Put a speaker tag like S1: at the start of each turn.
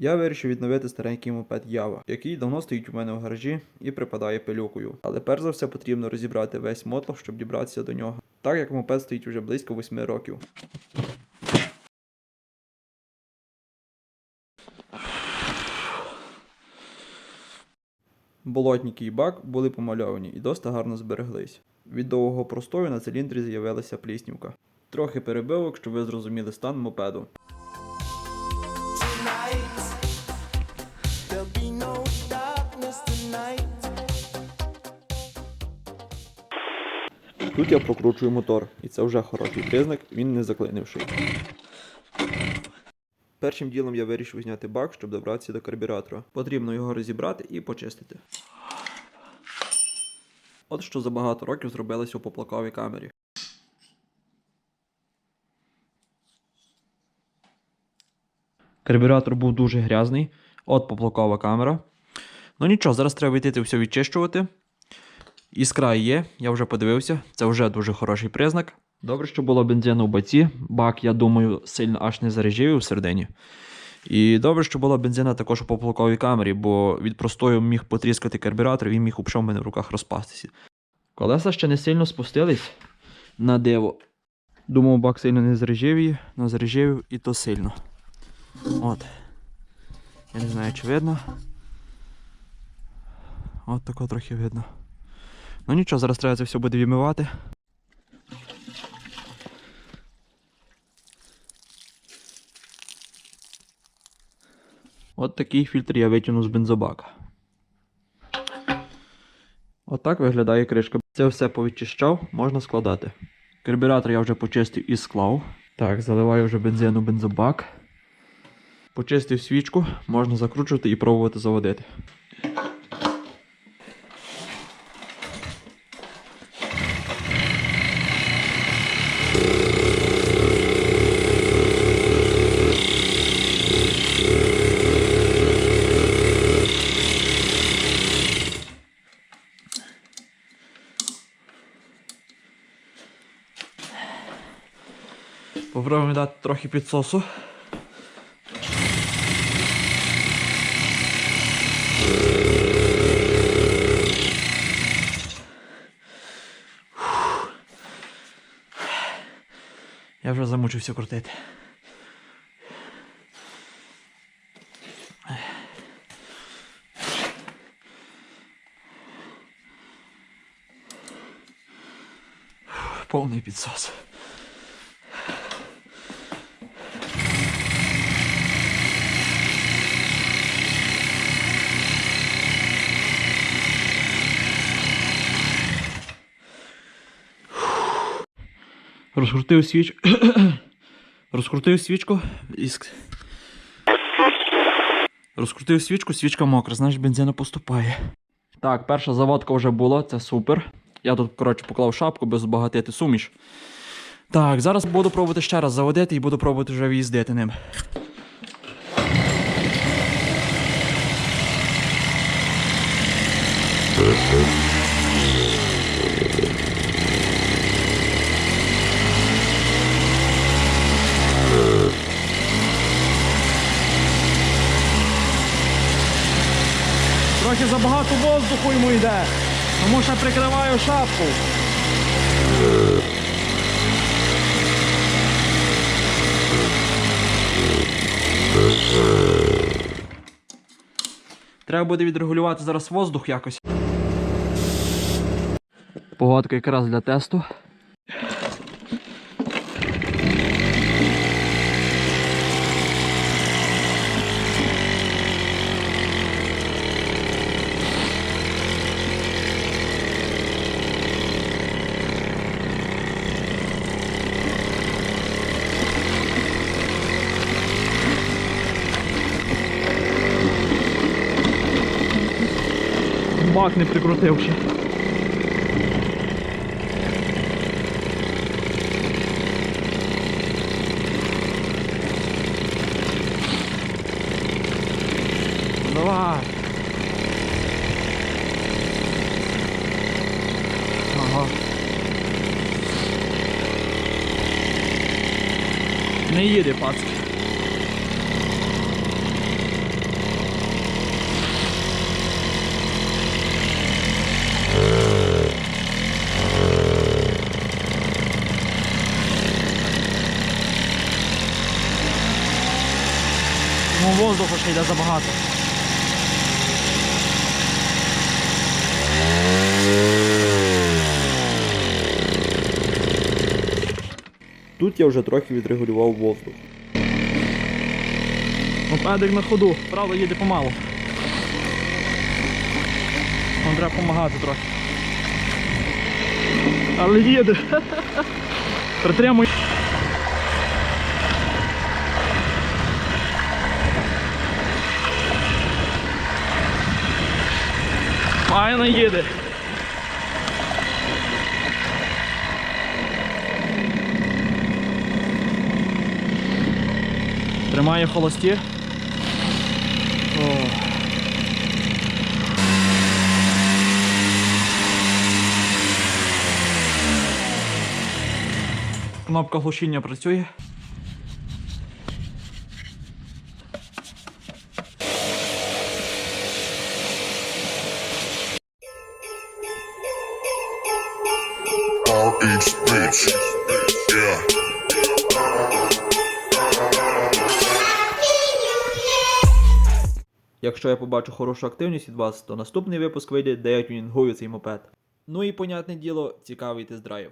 S1: Я вирішив відновити старенький мопед Ява, який давно стоїть у мене в гаражі і припадає пилюкою. Але перш за все потрібно розібрати весь мотлох, щоб дібратися до нього. Так як мопед стоїть уже близько 8 років. Болотники і бак були помальовані і досить гарно збереглись. Від довгого простою на циліндрі з'явилася пліснівка. Трохи перебивок, щоб ви зрозуміли стан мопеду. Тут я прокручую мотор, і це вже хороший признак, він не заклинивший. Першим ділом я вирішив зняти бак, щоб добратися до карбюратора. Потрібно його розібрати і почистити. От що за багато років зробилося у поплаковій камері. Карбюратор був дуже грязний. От поплакова камера. Ну нічого, зараз треба йти все відчищувати. Іскра є, я вже подивився, це вже дуже хороший признак. Добре, що було бензину в баці. Бак, я думаю, сильно аж не заряжив у середині. І добре, що була бензина також у поплавковій камері, бо від простою міг потріскати карбюратор і міг у мене в руках розпастися. Колеса ще не сильно спустились на диво. Думав, бак сильно не заряжив її, але заряжив і то сильно. От. Я не знаю, чи видно. От тако трохи видно. Ну нічого, зараз треба це все буде відмивати. От такий фільтр я витягну з бензобака. Отак виглядає кришка. Це все повідчищав, можна складати. Карбюратор я вже почистив і склав. Так, заливаю вже бензин у бензобак. Почистив свічку, можна закручувати і пробувати заводити. Попробуємо дати трохи підсосу. Я вже замучився крутити. Повний підсос. Розкрутив свіч. Розкрутив свічку і ск- Розкрутив свічку, свічка мокра, значить бензина поступає. Так, перша заводка вже була, це супер. Я тут, коротше, поклав шапку, без збагатити суміш. Так, зараз буду пробувати ще раз заводити і буду пробувати вже в'їздити ним. Трохи забагато воздуху йому йде, тому що прикриваю шапку. Треба буде відрегулювати зараз воздух якось. Погодка якраз для тесту. Бак не прикрутивши. Давай. Ага. Не їде пацки. Ну, воздуху ще йде забагато. Тут я вже трохи відрегулював воздух. Мопедик на ходу, правда їде помалу. Вам треба допомагати трохи. Але їде. Притримуй. Файно їде. Тримає холості. О. Кнопка глушіння працює.
S2: Bitch. Yeah.
S1: Якщо я побачу хорошу активність від вас, то наступний випуск вийде, де я тюнінгую цей мопед. Ну і понятне діло, цікавий тест-драйв.